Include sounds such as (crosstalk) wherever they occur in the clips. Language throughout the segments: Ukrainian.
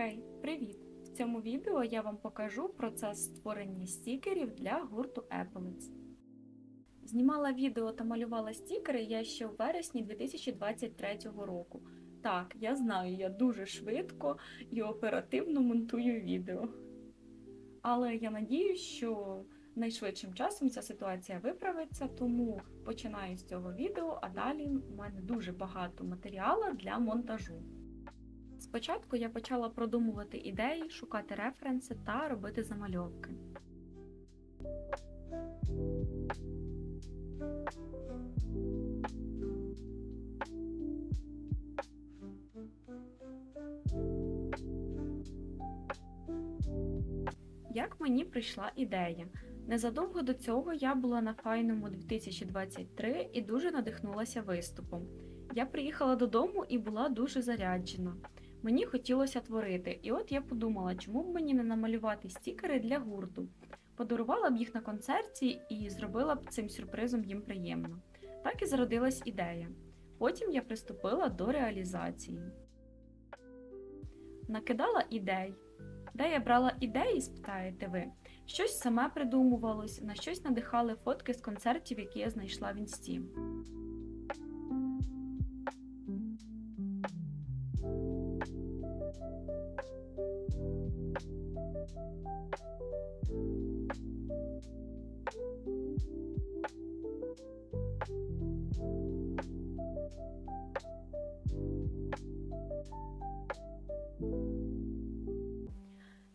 Хей, привіт! В цьому відео я вам покажу процес створення стікерів для гурту Appleets. Знімала відео та малювала стікери я ще у вересні 2023 року. Так, я знаю, я дуже швидко і оперативно монтую відео. Але я надіюсь, що найшвидшим часом ця ситуація виправиться, тому починаю з цього відео, а далі в мене дуже багато матеріалу для монтажу. Спочатку я почала продумувати ідеї, шукати референси та робити замальовки. Як мені прийшла ідея? Незадовго до цього я була на файному 2023 і дуже надихнулася виступом. Я приїхала додому і була дуже заряджена. Мені хотілося творити, і от я подумала, чому б мені не намалювати стікери для гурту. Подарувала б їх на концерті і зробила б цим сюрпризом їм приємно. Так і зародилась ідея. Потім я приступила до реалізації. Накидала ідей. Де я брала ідеї, спитаєте ви? Щось саме придумувалось, на щось надихали фотки з концертів, які я знайшла в інсті.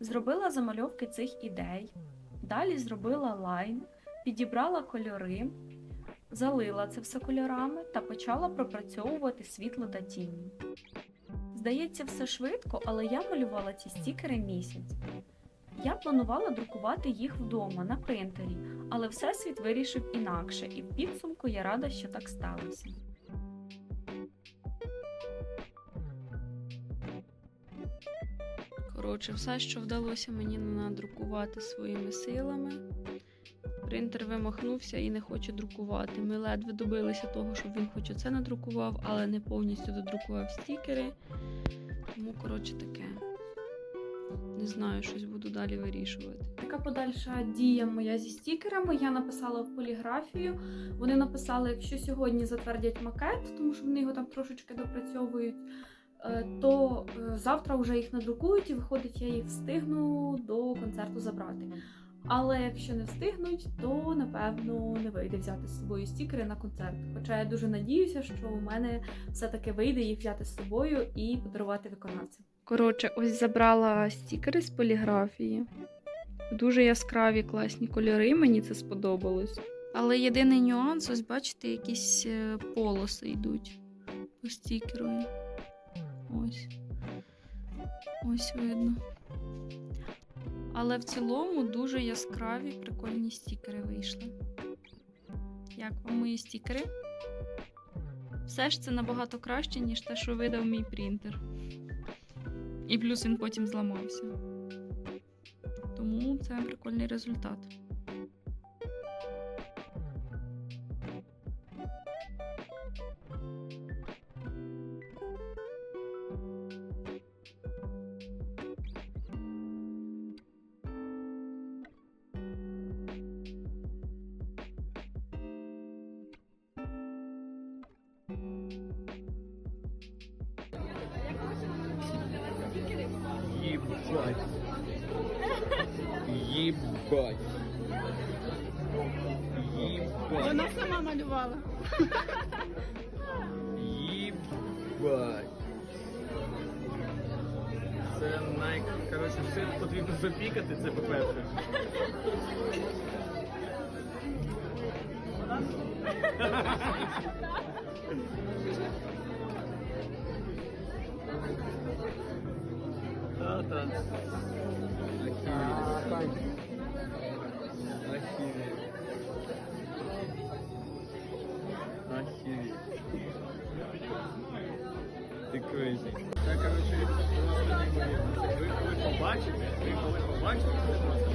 Зробила замальовки цих ідей, далі зробила лайн, підібрала кольори, залила це все кольорами та почала пропрацьовувати світло та тіні. Здається, все швидко, але я малювала ці стікери місяць. Я планувала друкувати їх вдома на принтері, але Всесвіт вирішив інакше, і в підсумку я рада, що так сталося. Коротше, все, що вдалося мені надрукувати своїми силами. Принтер вимахнувся і не хоче друкувати. Ми ледве добилися того, щоб він хоч оце надрукував, але не повністю додрукував стікери. Тому, коротше, таке. Не знаю, щось буду далі вирішувати. Яка подальша дія моя зі стікерами? Я написала в поліграфію. Вони написали, якщо сьогодні затвердять макет, тому що вони його там трошечки допрацьовують, е, то е, завтра вже їх надрукують і виходить, я їх встигну до концерту забрати. Але якщо не встигнуть, то напевно не вийде взяти з собою стікери на концерт. Хоча я дуже надіюся, що у мене все-таки вийде їх взяти з собою і подарувати виконавцям. Коротше, ось забрала стікери з поліграфії. Дуже яскраві, класні кольори, мені це сподобалось. Але єдиний нюанс, ось бачите, якісь е, полоси йдуть по стікеру. Ось. Ось видно. Але в цілому дуже яскраві, прикольні стікери вийшли. Як вам мої стікери? Все ж це набагато краще, ніж те, що видав мій принтер. І плюс він потім зламався. Тому це прикольний результат. Ебать. Ебать. Ебать. Вона сама малювала. Єбать. Це най... Коротше, все потрібно запікати, це по-перше. (laughs) Та-та. Охереть. Охереть. Ти крейзі. Це, коротше, просто неймовірно. Ви коли побачите, ви коли побачите, це просто